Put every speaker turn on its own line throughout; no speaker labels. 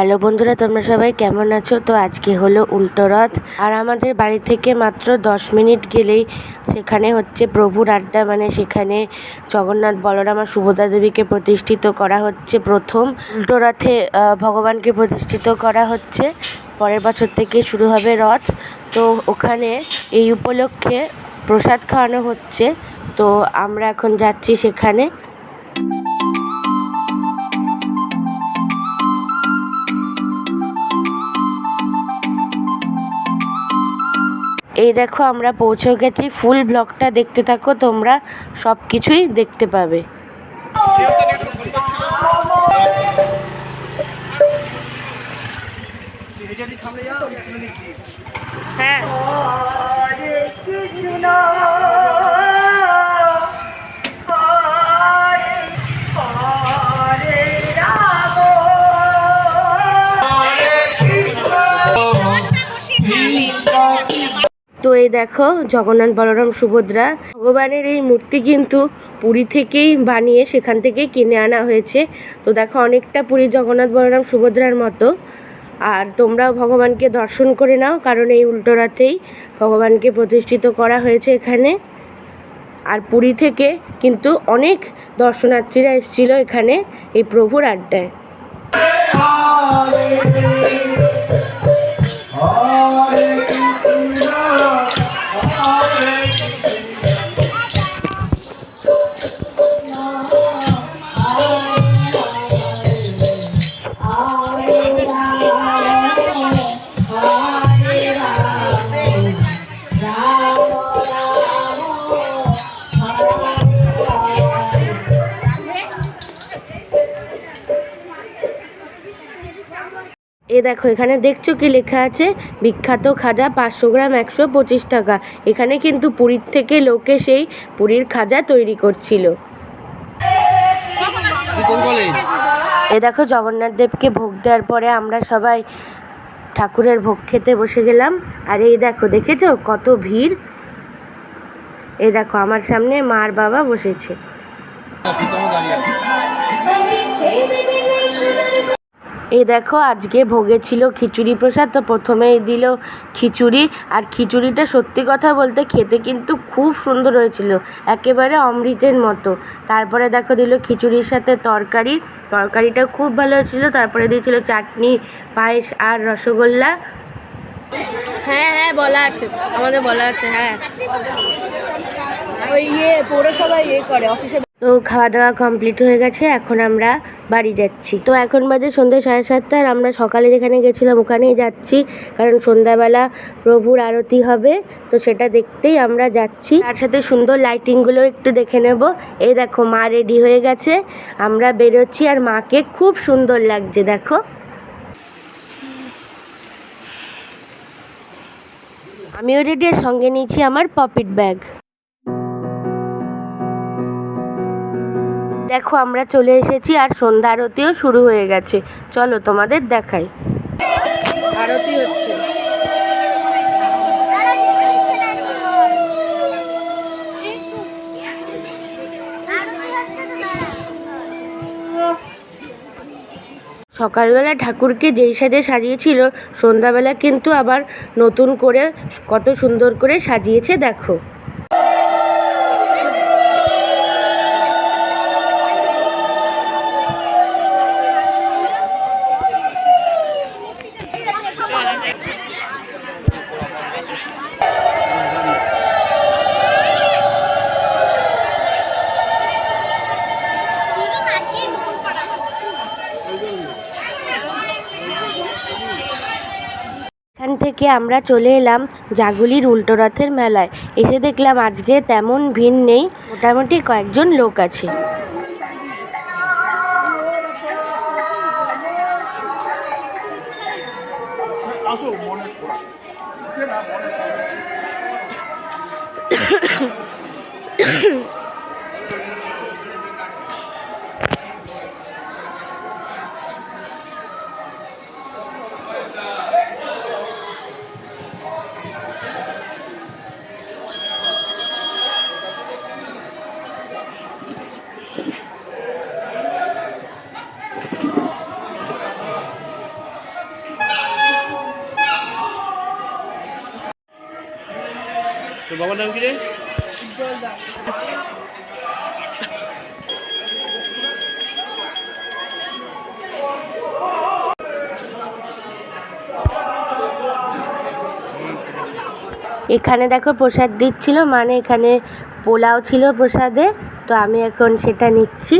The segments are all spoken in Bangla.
হ্যালো বন্ধুরা, তোমরা সবাই কেমন আছো? তো আজকে হলো উল্টো রথ। আর আমাদের বাড়ি থেকে মাত্র দশ মিনিট গেলেই সেখানে হচ্ছে প্রভুর আড্ডা মানে সেখানে জগন্নাথ বলরাম আর সুভদ্রা দেবীকে প্রতিষ্ঠিত করা হচ্ছে প্রথম। উল্টো রথে ভগবানকে প্রতিষ্ঠিত করা হচ্ছে। পরের বছর থেকে শুরু হবে রথ। তো ওখানে এই উপলক্ষে প্রসাদ খাওয়ানো হচ্ছে। তো আমরা এখন যাচ্ছি সেখানে। এই দেখো আমরা পৌঁছে গেছি। ফুল ব্লগটা দেখতে থাকো তোমরা সব কিছুই দেখতে পাবে। হ্যাঁ। তো এই দেখো জগন্নাথ বলরাম সুভদ্রা, ভগবানের এই মূর্তি কিন্তু পুরী থেকেই বানিয়ে সেখান থেকেই কিনে আনা হয়েছে। তো দেখো অনেকটা পুরী জগন্নাথ বলরাম সুভদ্রার মতো। আর তোমরাও ভগবানকে দর্শন করে নাও, কারণ এই উল্টো রাতেই ভগবানকে প্রতিষ্ঠিত করা হয়েছে এখানে। আর পুরী থেকে কিন্তু অনেক দর্শনার্থীরা এসেছিল এখানে এই প্রভুর আড্ডায়। দেখো, এখানে দেখছ কি লেখা আছে? বিখ্যাত খাজা পাঁচশো গ্রাম একশো পঁচিশ টাকা। এখানে কিন্তু পুরীর থেকে লোকে সেই পুরীর খাজা তৈরি করছিল। এ দেখো, জগন্নাথ দেবকে ভোগ দেওয়ার পরে আমরা সবাই ঠাকুরের ভোগ খেতে বসে গেলাম। আর এই দেখো, দেখেছ কত ভিড়? এ দেখো, আমার সামনে মার বাবা বসেছে। এই দেখো, আজকে ভোগে ছিল খিচুড়ি প্রসাদ, তো প্রথমেই দিল খিচুড়ি। আর খিচুড়িটা সত্যি কথা বলতে খেতে কিন্তু খুব সুন্দর হয়েছিল, একেবারে অমৃতের মতো। তারপরে দেখো, দিল খিচুড়ির সাথে তরকারি। তরকারিটা খুব ভালো হয়েছিল, তারপরে দিয়েছিল চাটনি, পায়েস আর রসগোল্লা।
হ্যাঁ হ্যাঁ বলা আছে, আমাদের বলা আছে হ্যাঁ। ওই ইয়ে পৌরসভায় ইয়ে করে, অফিসে
তো খাওয়া দাওয়া কমপ্লিট হয়ে গেছে, এখন আমরা বাড়ি যাচ্ছি। তো এখন বাজে সন্ধ্যে সাড়ে সাতটা আর আমরা সকালে যেখানে গেছিলাম ওখানেই যাচ্ছি, কারণ সন্ধ্যাবেলা প্রভুর আরতি হবে, তো সেটা দেখতেই আমরা যাচ্ছি। তার সাথে সুন্দর লাইটিংগুলো একটু দেখে নেব। এই দেখো, মা রেডি হয়ে গেছে, আমরা বেরোচ্ছি আর মাকে খুব সুন্দর লাগছে, দেখো। আমিও রেডি সঙ্গে নিয়েছি আমার পপিট ব্যাগ দেখো আমরা চলে এসেছি আর সন্ধ্যা আরতিও শুরু হয়ে গেছে। চলো তোমাদের দেখাই। আরতি হচ্ছে। সকালবেলা ঠাকুরকে যেই সাজে সাজিয়েছিল সন্ধ্যাবেলা কিন্তু আবার নতুন করে কত সুন্দর করে সাজিয়েছে দেখো। থেকে আমরা চলে এলাম জাগুলির উল্টো রথের মেলায়। এসে দেখলাম আজকে তেমন ভিড় নেই, মোটামুটি কয়েকজন লোক আছে।
তোর বাবার নাম কি রে?
এখানে দেখো প্রসাদ দিচ্ছিল মানে এখানে পোলাও ছিল প্রসাদে, তো আমি এখন সেটা নিচ্ছি।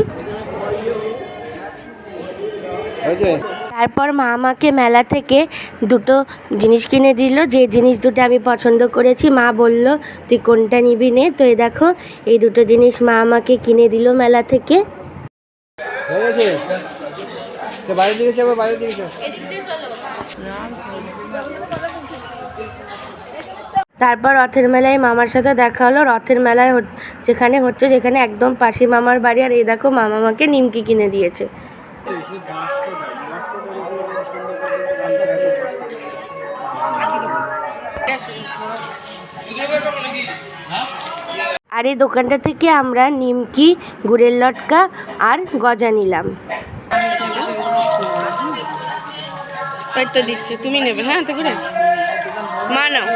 তারপর মা আমাকে মেলা থেকে দুটো জিনিস কিনে দিল। যে জিনিস দুটো আমি পছন্দ করেছি মা বলল তুই কোনটা নিবি নে? তো এই দেখো এই দুটো জিনিস মা আমাকে কিনে দিল মেলা থেকে।
গেছে তো বাইরে দিকে যাব বাইরে দিকে
তারপর রথের মেলায় মামার সাথে দেখা হলো। রথের মেলায় যেখানে হচ্ছে সেখানে একদম পাশে মামার বাড়ি। আর এই দেখো মামা আমাকে নিমকি কিনে দিয়েছে। আর এই দোকানটা থেকে আমরা নিমকি গুড়ের লটকা আর গজা নিলাম।
দিচ্ছে তুমি নেবে হ্যাঁ তো করে? মা নাও।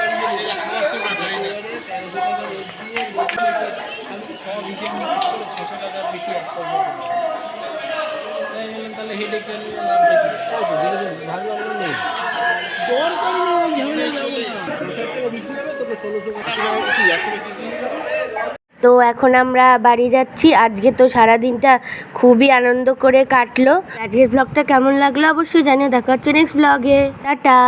তো এখন আমরা বাড়ি যাচ্ছি। আজকে তো সারা দিনটা খুবই আনন্দ করে কাটলো। আজকের ব্লগটা কেমন লাগল অবশ্যই জানিয়ে দেখা হচ্ছে নেক্সট ব্লগে টাটা।